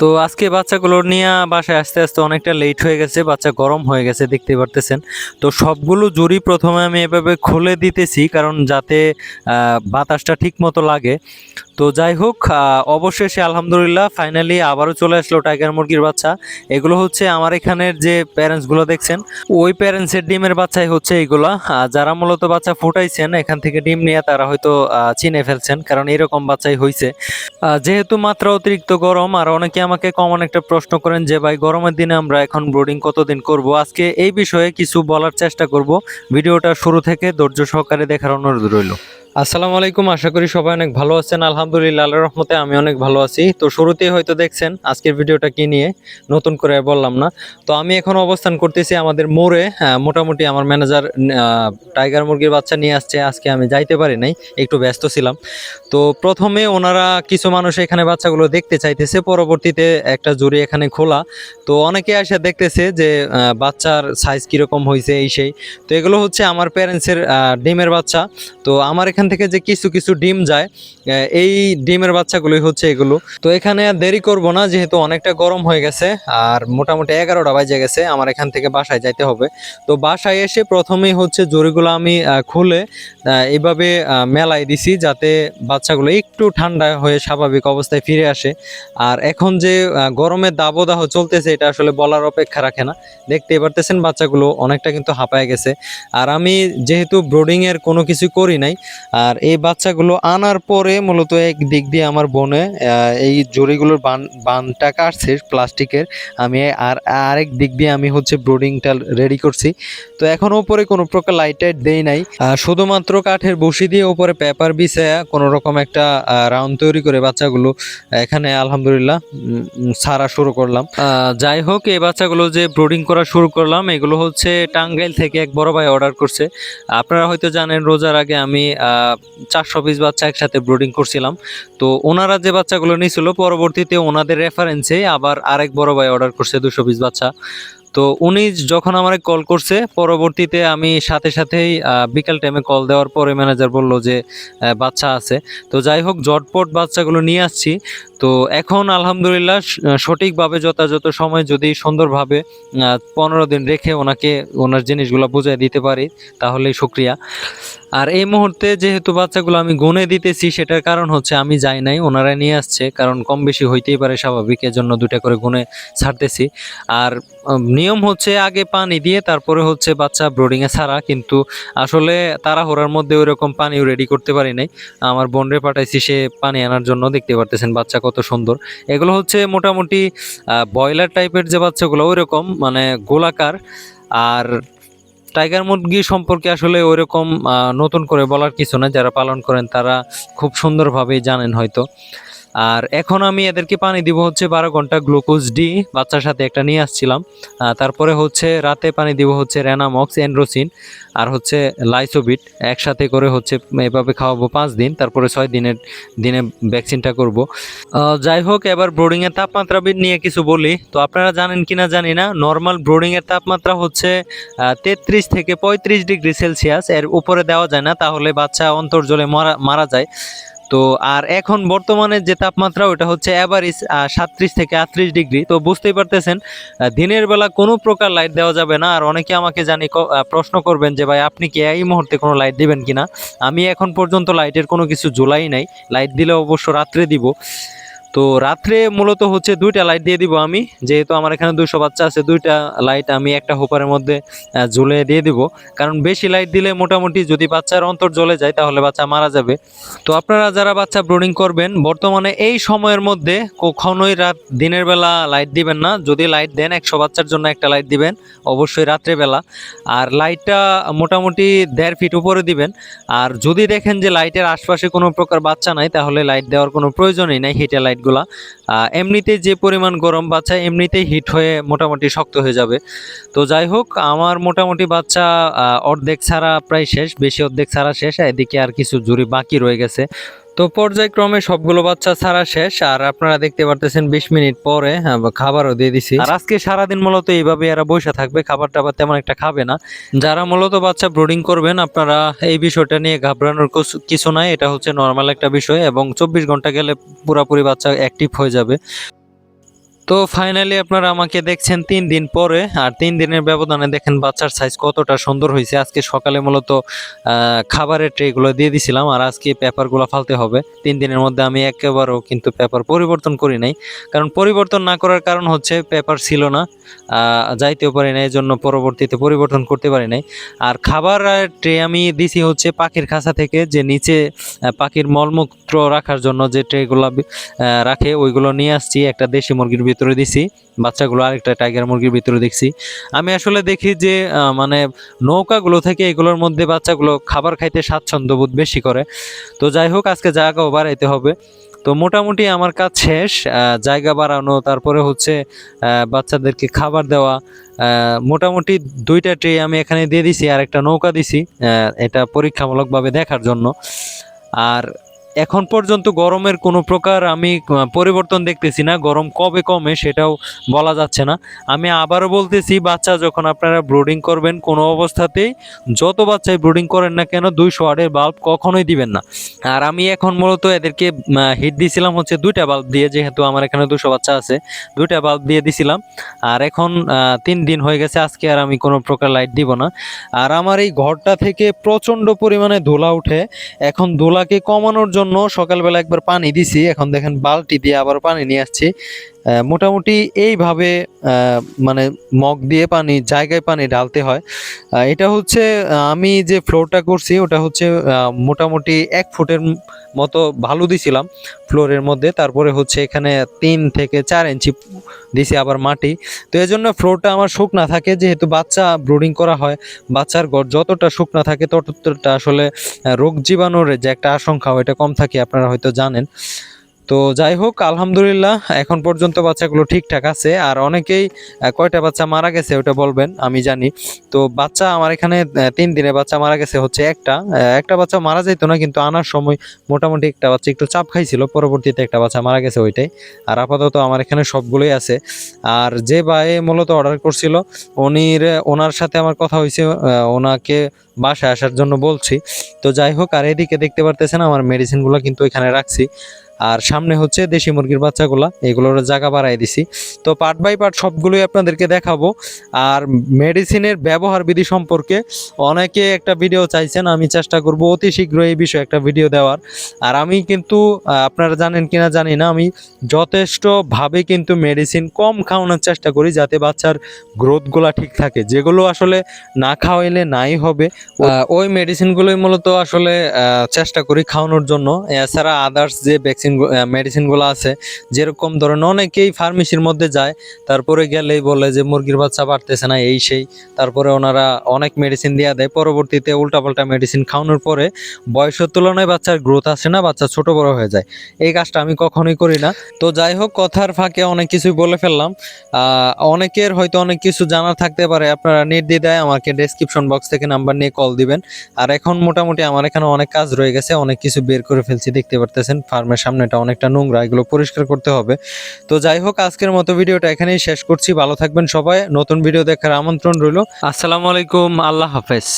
তো আজকে বাচ্চাগুলো নিয়ে বাসায় আস্তে আস্তে অনেকটা লেট হয়ে গেছে, বাচ্চা গরম হয়ে গেছে, দেখতে পারতেছেন। তো সবগুলো জুড়ি প্রথমে আমি এভাবে খুলে দিতেছি, কারণ যাতে বাতাসটা ঠিক মতো লাগে। তো যাই হোক অবশেষে আলহামদুলিল্লাহ ফাইনালি আবারও চলে আসলো টাইগার মুরগির বাচ্চা। এগুলো হচ্ছে আমার এখানের যে প্যারেন্টসগুলো দেখছেন, ওই প্যারেন্টসের ডিমের বাচ্চাই হচ্ছে এইগুলা। যারা মূলত বাচ্চা ফুটাইছেন, এখান থেকে ডিম নিয়ে তারা হয়তো চিনে ফেলছেন, কারণ এরকম বাচ্চাই হয়েছে যেহেতু মাত্রা অতিরিক্ত গরম, আর অনেকে আমাকে কমন একটা প্রশ্ন করেন যে, ভাই, গরমের দিনে আমরা এখন ব্রোডিং কতদিন করব? আজকে এই বিষয়ে কিছু বলার চেষ্টা করব। ভিডিওটা শুরু থেকে ধৈর্য সহকারে দেখার অনুরোধ রইল। আসসালামু আলাইকুম, আশা করি সবাই অনেক ভালো আছেন। আলহামদুলিল্লাহ, আল্লাহর রহমতে আমি অনেক ভালো আছি। তো শুরুতেই হয়তো দেখছেন আজকের ভিডিওটা কি নিয়ে, নতুন করে বললাম না। তো আমি এখন অবস্থান করতেছি আমাদের মোড়ে। মোটামুটি আমার ম্যানেজার টাইগার মুরগির বাচ্চা নিয়ে আসছে। আজকে আমি যাইতে পারি নাই, একটু ব্যস্ত ছিলাম। তো প্রথমে ওনারা কিছু মানুষ এখানে বাচ্চাগুলো দেখতে চাইতেছে। পরবর্তীতে একটা জুড়ি এখানে খোলা। তো অনেকে এসে দেখতেছে যে বাচ্চার সাইজ কীরকম হয়েছে এই সেই। তো এগুলো হচ্ছে আমার প্যারেন্টসের ডিমের বাচ্চা। তো আমার এখান থেকে যে কিছু কিছু ডিম যায় এই ডিমের বাচ্চাগুলোই হচ্ছে এগুলো। তো এখানে আর দেরি করব না, যেহেতু অনেকটা গরম হয়ে গেছে, আর মোটামুটি এগারোটা বাজে গেছে, আমার এখান থেকে বাসায় যাইতে হবে। তো বাসায় এসে প্রথমেই হচ্ছে জরিগুলো আমি খুলে এইভাবে মেলায় দিছি যাতে বাচ্চাগুলো একটু ঠান্ডা হয়ে স্বাভাবিক অবস্থায় ফিরে আসে। আর এখন যে গরমের দাবদাহ চলতেছে, এটা আসলে বলার অপেক্ষা রাখে না। দেখতেই পারতেছেন বাচ্চাগুলো অনেকটা কিন্তু হাঁপায় গেছে। আর আমি যেহেতু ব্রোডিংয়ের কোনো কিছু করি নাই আর এই বাচ্চাগুলো আনার পরে মূলত এক দিক দিয়ে আমার বনে এই জড়িগুলোর বান, বানটা কাটছে প্লাস্টিকের। আমি আর আরেক দিক দিয়ে আমি হচ্ছে ব্রোডিংটা রেডি করছি। তো এখন ওপরে কোনো প্রকার লাইট টাইট দেই নাই। শুধুমাত্র কাঠের বসি দিয়ে ওপরে পেপার বিছায়া কোনো রকম একটা রাউন্ড তৈরি করে বাচ্চাগুলো এখানে আলহামদুলিল্লাহ ছাড়া শুরু করলাম। যাই হোক, এই বাচ্চাগুলো যে ব্রোডিং করা শুরু করলাম, এগুলো হচ্ছে টাঙ্গাইল থেকে এক বড় ভাই অর্ডার করছে। আপনারা হয়তো জানেন, রোজার আগে আমি চারশো পিস বাচ্চা একসাথে ব্রোডিং করছিলাম। তো ওনারা যে বাচ্চাগুলো নিয়েছিল, পরবর্তীতে ওনাদের রেফারেন্সে আবার আরেক বড় ভাই অর্ডার করছে দুশো পিস বাচ্চা। তো উনি যখন আমাকে কল করছে, পরবর্তীতে আমি সাথে সাথেই বিকাল টাইমে কল দেওয়ার পরে ম্যানেজার বলল যে বাচ্চা আছে। তো যাই হোক জটপট বাচ্চাগুলো নিয়ে আসছি। তো এখন আলহামদুলিল্লাহ সঠিকভাবে যথাযথ সময় যদি সুন্দরভাবে পনেরো দিন রেখে ওনাকে, ওনার জিনিসগুলো বুঝিয়ে দিতে পারি, তাহলেই শুক্রিয়া। আর এই মুহূর্তে যেহেতু বাচ্চাগুলো আমি গুনে দিতেছি, সেটার কারণ হচ্ছে আমি যাই নাই, ওনারা নিয়ে আসছে, কারণ কম বেশি হইতেই পারে স্বাভাবিক, এজন্য দুটা করে গুনে ছাড়তেছি। আর নিয়ম হচ্ছে আগে পানি দিয়ে তারপরে হচ্ছে বাচ্চা ব্রোডিংয়ে ছাড়া, কিন্তু আসলে তাড়াহুড়ার মধ্যে ওই রকম পানিও রেডি করতে পারি নাই। আমার বোনরে পাঠাইছি, সে পানি আনার জন্য, দেখতে পারতেছেন বাচ্চা কত সুন্দর। এগুলো হচ্ছে মোটামুটি ব্রয়লার টাইপের যে বাচ্চাগুলো ওই রকম মানে গোলাকার। আর টাইগার মুরগি সম্পর্কে আসলে ওইরকম নতুন করে বলার কিছু না। যারা পালন করেন তারা খুব সুন্দরভাবেই জানেন হয়তো। আর এখন আমি এদেরকে পানি দিব হচ্ছে বারো ঘণ্টা গ্লুকোজ ডি, বাচ্চার সাথে একটা নিয়ে আসছিলাম। তারপরে হচ্ছে রাতে পানি দিব হচ্ছে র্যানামক্স এন্ড্রোসিন আর হচ্ছে লাইসোবিট। একসাথে করে হচ্ছে এভাবে খাওয়াবো পাঁচ দিন, তারপরে ছয় দিনের, দিনে ভ্যাকসিনটা করব। যাই হোক, এবার ব্রোডিংয়ের তাপমাত্রা নিয়ে কিছু বলি। তো আপনারা জানেন কি না জানি না, নর্মাল ব্রোডিংয়ের তাপমাত্রা হচ্ছে তেত্রিশ থেকে পঁয়ত্রিশ ডিগ্রি সেলসিয়াস। এর উপরে দেওয়া যায় না, তাহলে বাচ্চা অন্তর্জলে মারা মারা যায়। তো আর এখন বর্তমানে যে তাপমাত্রা, ওটা হচ্ছে অ্যাভারেজ সাতত্রিশ থেকে আটত্রিশ ডিগ্রি। তো বুঝতেই পারতেছেন দিনের বেলা কোনো প্রকার লাইট দেওয়া যাবে না। আর অনেকে আমাকে জানি প্রশ্ন করবেন যে, ভাই, আপনি কি এই মুহূর্তে কোনো লাইট দিবেন কিনা? আমি এখন পর্যন্ত লাইটের কোনো কিছু জোলাই নাই। লাইট দিলে অবশ্য রাত্রে দিব। তো রাত্রে মূলত হচ্ছে দুইটা লাইট দিয়ে দিব আমি। যেহেতু আমার এখানে দুইশো বাচ্চা আছে, দুইটা লাইট আমি একটা হোপারের মধ্যে ঝুলে দিয়ে দিব। কারণ বেশি লাইট দিলে মোটামুটি যদি বাচ্চার অন্তর জ্বলে যায়, তাহলে বাচ্চা মারা যাবে। তো আপনারা যারা বাচ্চা ব্রোডিং করবেন, বর্তমানে এই সময়ের মধ্যে কখনোই রাত দিনের বেলা লাইট দিবেন না। যদি লাইট দেন, একশো বাচ্চার জন্য একটা লাইট দিবেন, অবশ্যই রাত্রেবেলা আর লাইটটা মোটামুটি দেড় ফিট উপরে দিবেন। আর যদি দেখেন যে লাইটের আশপাশে কোনো প্রকার বাচ্চা নাই, তাহলে লাইট দেওয়ার কোনো প্রয়োজনই নাই হিটের লাইটগুলা আহ, এমনিতে যে পরিমাণ গরম বাচ্চা এমনিতেই হিট হয়ে মোটামুটি শক্ত হয়ে যাবে। তো যাই হোক আমার মোটামুটি বাচ্চা অর্ধেক ছাড়া প্রায় শেষ বেশি অর্ধেক ছাড়া শেষ এদিকে আর কিছু জুড়ি বাকি রয়ে গেছে। তো পর্যায়ক্রমে সবগুলো বাচ্চা ছাড়া শেষ আর আপনারা দেখতে পারতেছেন বিশ মিনিট পরে আহ, খাবারও দিয়ে দিছি। আর আজকে সারাদিন মূলত এইভাবে এরা বসে থাকবে খাবার টাবার তেমন একটা খাবে না। যারা মূলত বাচ্চা ব্রোডিং করবেন আপনারা এই বিষয়টা নিয়ে ঘাবড়ানোর কিছু নাই এটা হচ্ছে নর্মাল একটা বিষয় এবং চব্বিশ ঘণ্টা গেলে পুরাপুরি বাচ্চা অ্যাক্টিভ হয়ে যাবে। তো ফাইনালি আপনারা আমাকে দেখছেন তিন দিন পরে, আর তিন দিনের ব্যবধানে দেখেন বাচ্চার সাইজ কতটা সুন্দর হয়েছে। আজকে সকালে মূলত খাবারের ট্রেগুলো দিয়ে দিছিলাম, আর আজকে পেপারগুলো ফালতে হবে। তিন দিনের মধ্যে আমি একেবারেও কিন্তু পেপার পরিবর্তন করি নাই। কারণ পরিবর্তন না করার কারণ হচ্ছে পেপার ছিল না যাইতেও পারি না এই জন্য পরবর্তীতে পরিবর্তন করতে পারি নাই। আর খাবার ট্রে আমি দিছি হচ্ছে পাখির খাঁচা থেকে, যে নিচে পাখির মলমূত্র রাখার জন্য যে ট্রেগুলো রাখে, ওইগুলো নিয়ে আসছি। একটা দেশি মুরগির ভিতরে দিছি, বাচ্চাগুলো আরেকটা টাইগার মুরগির ভিতরে দেখছি। আমি আসলে দেখি যে মানে নৌকাগুলো থেকে এগুলোর মধ্যে বাচ্চাগুলো খাবার খাইতে স্বাচ্ছন্দ্য বোধ বেশি করে। তো যাই হোক, আজকে জায়গাও বাড়াইতে হবে। তো মোটামুটি আমার কাজ শেষ জায়গা বাড়ানো, তারপরে হচ্ছে বাচ্চাদেরকে খাবার দেওয়া মোটামুটি দুইটা ট্রে আমি এখানে দিয়ে দিছি আর একটা নৌকা দিছি এটা পরীক্ষামূলকভাবে দেখার জন্য। আর এখন পর্যন্ত গরমের কোনো প্রকার আমি পরিবর্তন দেখতেছি না। গরম কবে কমে সেটাও বলা যাচ্ছে না। আমি আবারও বলতেছি, বাচ্চা যখন আপনারা ব্রুডিং করবেন কোনো অবস্থাতেই, যত বাচ্চাই ব্রুডিং করেন না কেন, দুইশো ওয়াটের বাল্ব কখনোই দিবেন না। আর আমি এখন মূলত এদেরকে হিট দিয়েছিলাম হচ্ছে দুইটা বাল্ব দিয়ে, যেহেতু আমার এখানে দুশো বাচ্চা আছে, দুইটা বাল্ব দিয়ে দিছিলাম। আর এখন তিন দিন হয়ে গেছে, আজকে আর আমি কোনো প্রকার লাইট দিব না। আর আমার এই ঘরটা থেকে প্রচণ্ড পরিমাণে ধুলা উঠে। এখন ধুলাকে কমানোর জন্য সকালবেলা একবার পানি দিছি। এখন দেখেন বালতি দিয়ে আবার পানি নিয়ে আসছি। মোটামুটি এইভাবে মানে মগ দিয়ে পানি, জায়গায় পানি ঢালতে হয়। এটা হচ্ছে আমি যে ফ্লোরটা করছি, ওটা হচ্ছে মোটামুটি এক ফুটের মতো ভালো দিছিলাম ফ্লোরের মধ্যে। তারপরে হচ্ছে এখানে তিন থেকে চার ইঞ্চি দিছি আবার মাটি। তো এই জন্য ফ্লোরটা আমার শুকনা থাকে, যেহেতু বাচ্চা ব্রুডিং করা হয়, বাচ্চার ঘর যতটা শুকনা থাকে ততটা আসলে রোগ জীবাণুর যে একটা আশঙ্কা, ওইটা কম থাকে, আপনারা হয়তো জানেন। তো যাই হোক, আলহামদুলিল্লাহ, এখন পর্যন্ত বাচ্চাগুলো ঠিকঠাক আছে। আর অনেকেই কয়টা বাচ্চা মারা গেছে ওটা বলবেন, আমি জানি। তো বাচ্চা আমার এখানে তিন দিনে বাচ্চা মারা গেছে হচ্ছে একটা। একটা বাচ্চা মারা যেত না, কিন্তু আনার সময় মোটামুটি একটা বাচ্চা একটু চাপ খাইছিল। পরবর্তীতে একটা বাচ্চা মারা গেছে ওইটাই। আর আপাতত আমার এখানে সবগুলোই আছে। আর যে ভাই মূলত অর্ডার করছিল, উনির, ওনার সাথে আমার কথা হয়েছে ওনাকে বাসায় আসার জন্য বলছি। তো যাই হোক, আর এদিকে দেখতে পারতেছেন, আমার মেডিসিনগুলো কিন্তু এখানে রাখছি। আর সামনে হচ্ছে দেশি মুরগির বাচ্চাগুলা, এগুলোর জায়গা বাড়াই দিছি। তো পার্ট বাই পার্ট সবগুলোই আপনাদেরকে দেখাবো। আর মেডিসিনের ব্যবহার বিধি সম্পর্কে অনেকে একটা ভিডিও চাইছেন, আমি চেষ্টা করব অতি শীঘ্র এই বিষয়ে একটা ভিডিও দেওয়ার। আর আমি কিন্তু আপনারা জানেন কিনা জানি না, আমি যথেষ্টভাবে কিন্তু মেডিসিন কম খাওয়ানোর চেষ্টা করি যাতে বাচ্চার গ্রোথগুলা ঠিক থাকে। যেগুলো আসলে না খাওয়াইলে নাই হবে ওই মেডিসিনগুলোই মূলত আসলে চেষ্টা করি খাওয়ানোর জন্য। এছাড়া আদার্স যে ভ্যাকসিন মেডিসিনগুলো আছে। যেরকম ধরেন অনেকেই ফার্মেসির মধ্যে যায়, তারপরে গেলেই বলে যে, মুরগির বাচ্চা বাড়তেছে না, এই সেই। তারপরে ওনারা অনেক মেডিসিন দেওয়া দেয়। পরবর্তীতে উল্টাপাল্টা মেডিসিন খাওয়ানোর পরে বয়সের তুলনায় বাচ্চার গ্রোথ আসে না, বাচ্চা ছোট বড় হয়ে যায়। এই কাজটা আমি কখনোই করি না। তো যাই হোক, কথার ফাঁকে অনেক কিছুই বলে ফেললাম। অনেকের হয়তো অনেক কিছু জানা থাকতে পারে। আপনারা নির্দ্বিধায় আমাকে ডেসক্রিপশন বক্স থেকে নাম্বার নিয়ে কল দিবেন। আর এখন মোটামুটি আমার এখানে অনেক কাজ রয়ে গেছে, অনেক কিছু বের করে ফেলছি, দেখতে পারতেছেন ফার্মের সামনেটা অনেকটা নোংরা, এগুলো পরিষ্কার করতে হবে। তো যাই হোক, আজকের মতো ভিডিওটা এখানেই শেষ করছি। ভালো থাকবেন সবাই। নতুন ভিডিও দেখার আমন্ত্রণ রইল। আসসালামু আলাইকুম। আল্লাহ হাফেজ।